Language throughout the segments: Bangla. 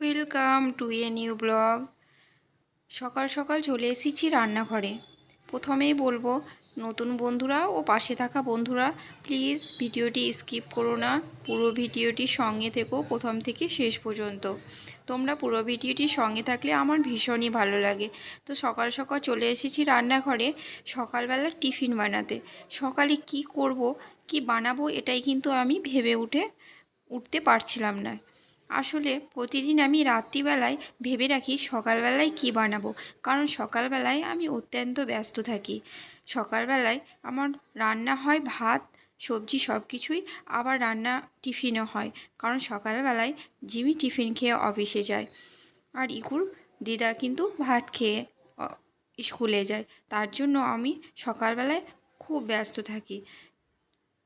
Welcome to a new blog সকাল সকাল চলে এসেছি রান্নাঘরে। প্রথমেই বলব, নতুন বন্ধুরা ও পাশে থাকা বন্ধুরা প্লিজ ভিডিওটি স্কিপ করো না। পুরো ভিডিওটি সঙ্গে থেকো প্রথম থেকে শেষ পর্যন্ত। তোমরা পুরো ভিডিওটি সঙ্গে থাকলে আমার ভীষণই ভালো লাগে। তো সকাল সকাল চলে এসেছি রান্নাঘরে সকালবেলা টিফিন বানাতে। সকালে কি করব, কি বানাবো এটাই কিন্তু আমি ভেবে উঠে উঠতে পারছিলাম না। আসলে প্রতিদিন আমি রাত্রিবেলায় ভেবে রাখি সকালবেলায় কি বানাবো। কারণ সকালবেলায় আমি অত্যন্ত ব্যস্ত থাকি। সকালবেলায় আমার রান্না হয় ভাত, সবজি সব কিছুই আবার রান্না টিফিনও হয়। কারণ সকালবেলায় জিমি টিফিন খেয়ে অফিসে যায়। আর ইকুর দিদা কিন্তু ভাত খেয়ে স্কুলে যায়। তার জন্য আমি সকালবেলায় খুব ব্যস্ত থাকি।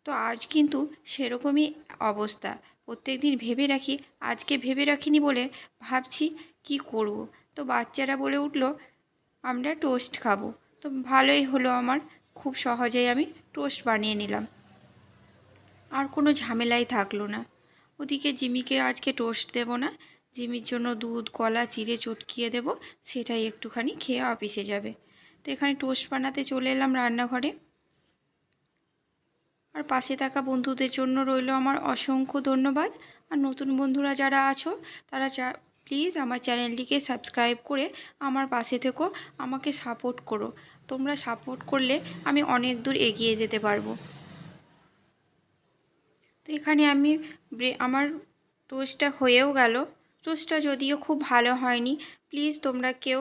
তো আজ কিন্তু সেরকমই অবস্থা। প্রত্যেক দিন ভেবে রাখি, আজকে ভেবে রাখিনি বলে ভাবছি কি করব। তো বাচ্চারা বলে উঠল, আমরা টোস্ট খাব। তো ভালোই হলো আমার, খুব সহজেই আমি টোস্ট বানিয়ে নিলাম। আর কোনো ঝামেলাই থাকল না। ওদিকে জিমিকে আজকে টোস্ট দেব না, জিমির জন্য দুধ, কলা, চিড়ে চটকিয়ে দেব, সেটাই একটুখানি খেয়ে অফিসে যাবে। তো এখানে টোস্ট বানাতে চলে এলাম রান্নাঘরে। আর পাশে থাকা বন্ধুদের জন্য রইল আমার অসংখ্য ধন্যবাদ। আর নতুন বন্ধুরা যারা আছো, তারা প্লিজ আমার চ্যানেলটিকে সাবস্ক্রাইব করে আমার পাশে থেকো, আমাকে সাপোর্ট করো। তোমরা সাপোর্ট করলে আমি অনেক দূর এগিয়ে যেতে পারব। তো এখানে আমি আমার টোস্টটা হয়েও গেল। টোস্টটা যদিও খুব ভালো হয়নি, প্লিজ তোমরা কেউ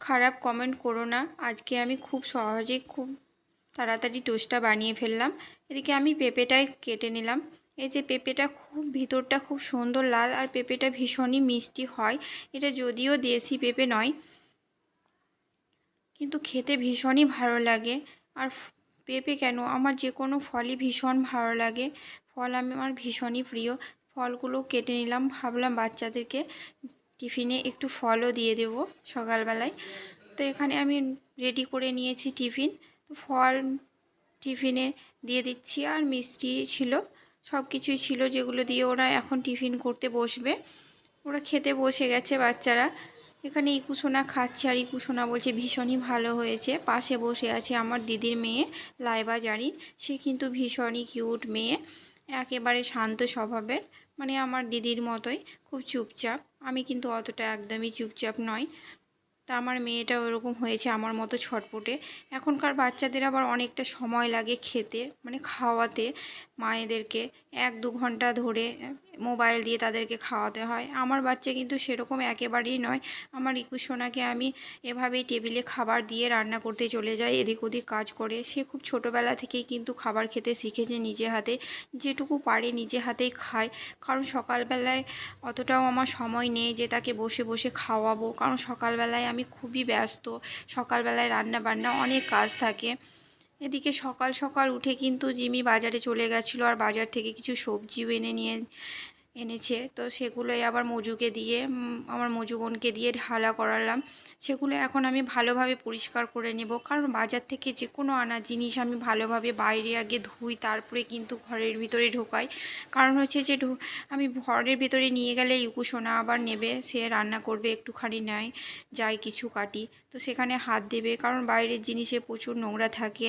খারাপ কমেন্ট করো না। আজকে আমি খুব সহজে খুব তাড়াতাড়ি টোস্টটা বানিয়ে ফেললাম। এদিকে আমি পেঁপেটাই কেটে নিলাম। এই যে পেঁপেটা খুব, ভিতরটা খুব সুন্দর লাল আর পেঁপেটা ভীষণই মিষ্টি হয়। এটা যদিও দেশি পেঁপে নয়, কিন্তু খেতে ভীষণই ভালো লাগে। আর পেঁপে কেন? আমার যে কোনো ফলই ভীষণ ভালো লাগে। ফল আমি আমার ভীষণই প্রিয়। ফলগুলো কেটে নিলাম। ভাবলাম বাচ্চাদেরকে টিফিনে একটু ফলও দিয়ে দেবো সকালবেলায়। তো এখানে আমি রেডি করে নিয়েছি টিফিন। তো ফল টিফিনে দিয়ে দিচ্ছি আর মিষ্টি ছিল সব কিছুই ছিল যেগুলো দিয়ে ওরা এখন টিফিন করতে বসবে। ওরা খেতে বসে গেছে বাচ্চারা। এখানে ইকুসোনা খাচ্ছে আর ইকুসোনা বলছে, ভীষণই ভালো হয়েছে। পাশে বসে আছে আমার দিদির মেয়ে, লাইবা জারিন। সে কিন্তু ভীষণই কিউট মেয়ে। একেবারে শান্ত স্বভাবের মানে আমার দিদির মতোই, খুব চুপচাপ। আমি কিন্তু অতটা একদমই চুপচাপ নয় তা আমার মেয়েটা ওরকম হয়েছে আমার মতো ছটপটে। এখনকার বাচ্চাদের আবার অনেকটা সময় লাগে খেতে মানে খাওয়াতে মায়েদেরকে। এক দু ঘণ্টা ধরে মোবাইল দিয়ে তাদেরকে খাওয়াতে হয়। আমার বাচ্চা কিন্তু সেরকম একেবারেই নয়। আমার ইকুসোনাকে আমি এভাবেই টেবিলে খাবার দিয়ে রান্না করতে চলে যাই, এদিক ওদিক কাজ করে। সে খুব ছোটোবেলা থেকেই কিন্তু খাবার খেতে শিখেছে নিজে হাতে। যেটুকু পারে নিজে হাতেই খায়। কারণ সকালবেলায় অতটাও আমার সময় নেই যে তাকে বসে বসে খাওয়াবো। কারণ সকালবেলায় আমি খুবই ব্যস্ত। সকালবেলায় রান্না বান্না অনেক কাজ থাকে। এদিকে সকাল সকাল উঠে কিন্তু জিমি বাজারে চলে গেছিল আর বাজার থেকে কিছু সবজিও এনে নিয়ে এনেছে। তো সেগুলোই আবার মজুকে দিয়ে আমার মজুগনকে দিয়ে ঢালা করালাম। সেগুলো এখন আমি ভালোভাবে পরিষ্কার করে নেব। কারণ বাজার থেকে যে কোনো আনা জিনিস আমি ভালোভাবে বাইরে আগে ধুই, তারপরে কিন্তু ঘরের ভিতরে ঢোকাই। কারণ হচ্ছে যে আমি ঘরের ভিতরে নিয়ে গেলে ইকুসোনা আবার নেবে, সে রান্না করবে, একটুখানি নেয়, যাই কিছু কাটি। তো সেখানে হাত দেবে। কারণ বাইরের জিনিসে প্রচুর নোংরা থাকে।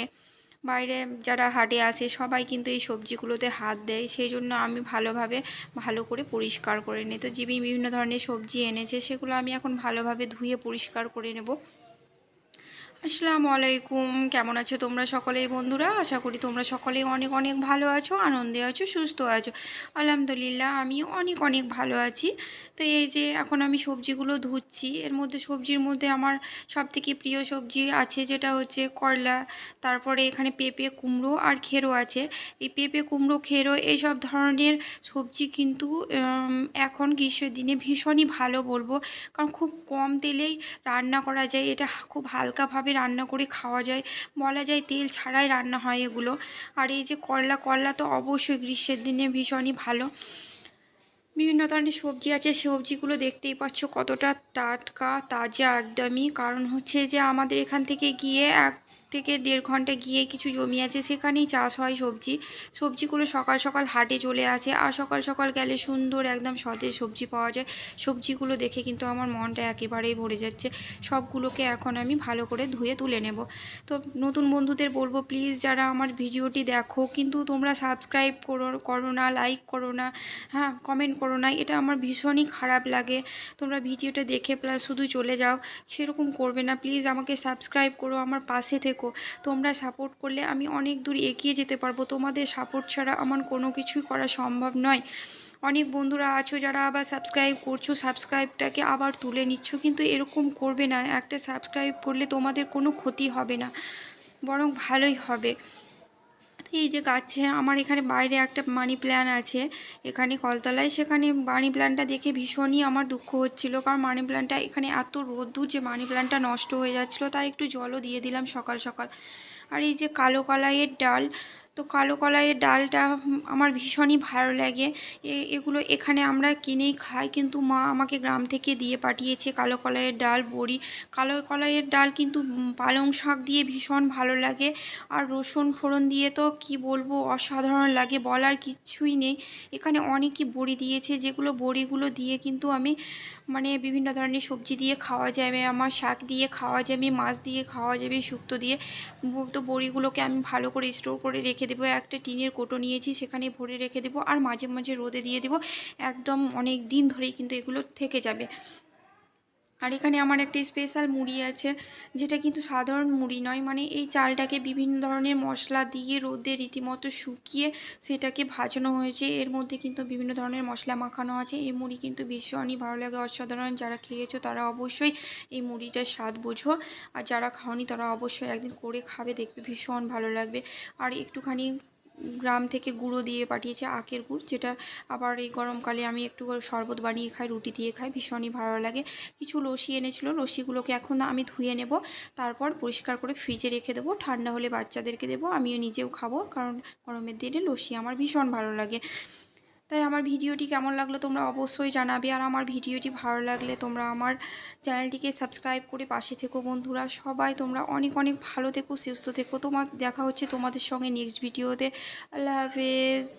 বাইরে যারা হাটে আসে সবাই কিন্তু এই সবজিগুলোতে হাত দেয়। সেই জন্য আমি ভালোভাবে ভালো করে পরিষ্কার করে নিই। তো জিবি বিভিন্ন ধরনের সবজি এনেছে, সেগুলো আমি এখন ভালোভাবে ধুয়ে পরিষ্কার করে নেব। আসসালামু আলাইকুম। কেমন আছো তোমরা সকলেই বন্ধুরা? আশা করি তোমরা সকলেই অনেক অনেক ভালো আছো, আনন্দে আছো, সুস্থ আছো। আলহামদুলিল্লাহ, আমি অনেক অনেক ভালো আছি। তো এই যে এখন আমি সবজিগুলো ধুচ্ছি, এর মধ্যে সবজির মধ্যে আমার সবথেকে প্রিয় সবজি আছে যেটা হচ্ছে করলা, তারপরে এখানে পেঁপে কুমড়ো আর খেরো আছে। এই পেঁপে কুমড়ো, খেরো এইসব ধরনের সবজি কিন্তু এখন গ্রীষ্মের দিনে ভীষণই ভালো বলব। কারণ খুব কম তেলেই রান্না করা যায়, এটা খুব হালকাভাবে রান্না করে, খাওয়া যায়। বলা যায় তেল ছাড়াই রান্না হয় এগুলো। আর এই যে করলা করলা তো অবশ্যই গ্রীষ্মের দিনে ভীষণই ভালো। বিভিন্ন ধরনের সবজি আছে সবজিগুলো দেখতেই পাচ্ছ কতটা টাটকা, তাজা একদমই কারণ হচ্ছে যে আমাদের এখান থেকে গিয়ে এক থেকে দেড় ঘণ্টা গিয়ে কিছু জমি আছে, সেখানেই চাষ হয় সবজি। সবজিগুলো সকাল সকাল হাটে চলে আসে আর সকাল সকাল গেলে সুন্দর একদম সতেজ সবজি পাওয়া যায়। সবজিগুলো দেখে কিন্তু আমার মনটা একেবারেই ভরে যাচ্ছে। সবগুলোকে এখন আমি ভালো করে ধুয়ে তুলে নেব। তো নতুন বন্ধুদের বলব প্লিজ যারা আমার ভিডিওটি দেখো, কিন্তু তোমরা সাবস্ক্রাইব করো করো না লাইক করো না হ্যাঁ কমেন্ট করো না এটা আমার ভীষণই খারাপ লাগে। তোমরা ভিডিওটা দেখে প্লাস শুধু চলে যাও, সেরকম করবে না। প্লিজ আমাকে সাবস্ক্রাইব করো, আমার পাশে থেকো। তোমরা সাপোর্ট করলে আমি অনেক দূর এগিয়ে যেতে পারব। তোমাদের সাপোর্ট ছাড়া আমার কোনো কিছুই করা সম্ভব নয়। অনেক বন্ধুরা আছো যারা আবার সাবস্ক্রাইব করছ সাবস্ক্রাইবটাকে আবার তুলে নিচ্ছ, কিন্তু এরকম করবে না। একটা সাবস্ক্রাইব করলে তোমাদের কোনো ক্ষতি হবে না, বরং ভালোই হবে। এই যে গাছে আমার এখানে বাইরে একটা মানি প্ল্যান আছে। এখানে কলতলায় সেখানে মানি প্ল্যানটা দেখে ভীষণই আমার দুঃখ হচ্ছিল, কারণ মানি প্ল্যানটা এখানে এত রোদ্দুর যে মানি প্ল্যানটা নষ্ট হয়ে যাচ্ছিল, তাই একটু জলও দিয়ে দিলাম সকাল সকাল। আর এই যে কালো কলাইয়ের ডাল তো কালো কলাইয়ের ডালটা আমার ভীষণই ভালো লাগে। এগুলো এখানে আমরা কিনেই খাই, কিন্তু মা আমাকে গ্রাম থেকে দিয়ে পাঠিয়েছে কালো কলাইয়ের ডাল, বড়ি। কালো কলাইয়ের ডাল কিন্তু পালং শাক দিয়ে ভীষণ ভালো লাগে, আর রসুন ফোড়ন দিয়ে তো কি বলব, অসাধারণ লাগে, বলার কিচ্ছুই নেই। এখানে অনেকই বড়ি দিয়েছে, যেগুলো বড়িগুলো দিয়ে কিন্তু আমি মানে বিভিন্ন ধরনের সবজি দিয়ে খাওয়া যাবে, আমার শাক দিয়ে খাওয়া যাবে, মাছ দিয়ে খাওয়া যাবে, শুক্তো দিয়ে। তো বড়িগুলোকে আমি ভালো করে স্টোর করে রেখে দেবো, একটা টিনের কোটো নিয়েছি সেখানে ভরে রেখে দেবো আর মাঝে মাঝে রোদে দিয়ে দেবো। একদম অনেক দিন ধরেই কিন্তু এগুলো থেকে যাবে। আর এখানে আমার একটা স্পেশাল মুড়ি আছে, যেটা কিন্তু সাধারণ মুড়ি নয় মানে এই চালটাকে বিভিন্ন ধরনের মশলা দিয়ে রোদে রীতিমতো শুকিয়ে সেটাকে ভাজানো হয়েছে। এর মধ্যে কিন্তু বিভিন্ন ধরনের মশলা মাখানো আছে। এই মুড়ি কিন্তু ভীষণই ভালো লাগে। অসাধারণ যারা খেয়েছো তারা অবশ্যই এই মুড়িটার স্বাদ বোঝো। আর যারা খাওনি তারা অবশ্যই একদিন করে খাবে, দেখবে ভীষণ ভালো লাগবে। আর একটুখানি গ্রাম থেকে গুঁড়ো দিয়ে পাঠিয়েছে আখের গুড়, যেটা আবার এই গরমকালে আমি একটু শরবত বানিয়ে খাই, রুটি দিয়ে খাই, ভীষণই ভালো লাগে। কিছু লস্যি এনেছিল, লস্যিগুলোকে এখন আমি ধুয়ে নেব, তারপর পরিষ্কার করে ফ্রিজে রেখে দেবো, ঠান্ডা হলে বাচ্চাদেরকে দেবো, আমিও নিজেও খাব, কারণ গরমের দিনে লস্যি আমার ভীষণ ভালো লাগে। তাই আমার ভিডিওটি কেমন লাগল তোমরা অবশ্যই জানাবে। আর আমার ভিডিওটি ভালো লাগলে তোমরা আমার চ্যানেলটিকে সাবস্ক্রাইব করে পাশে থেকো বন্ধুরা। সবাই তোমরা অনেক অনেক ভালো থেকো, সুস্থ থেকো। তোমার দেখা হচ্ছে তোমাদের সঙ্গে নেক্সট ভিডিওতে আল্লাহ হাফেজ।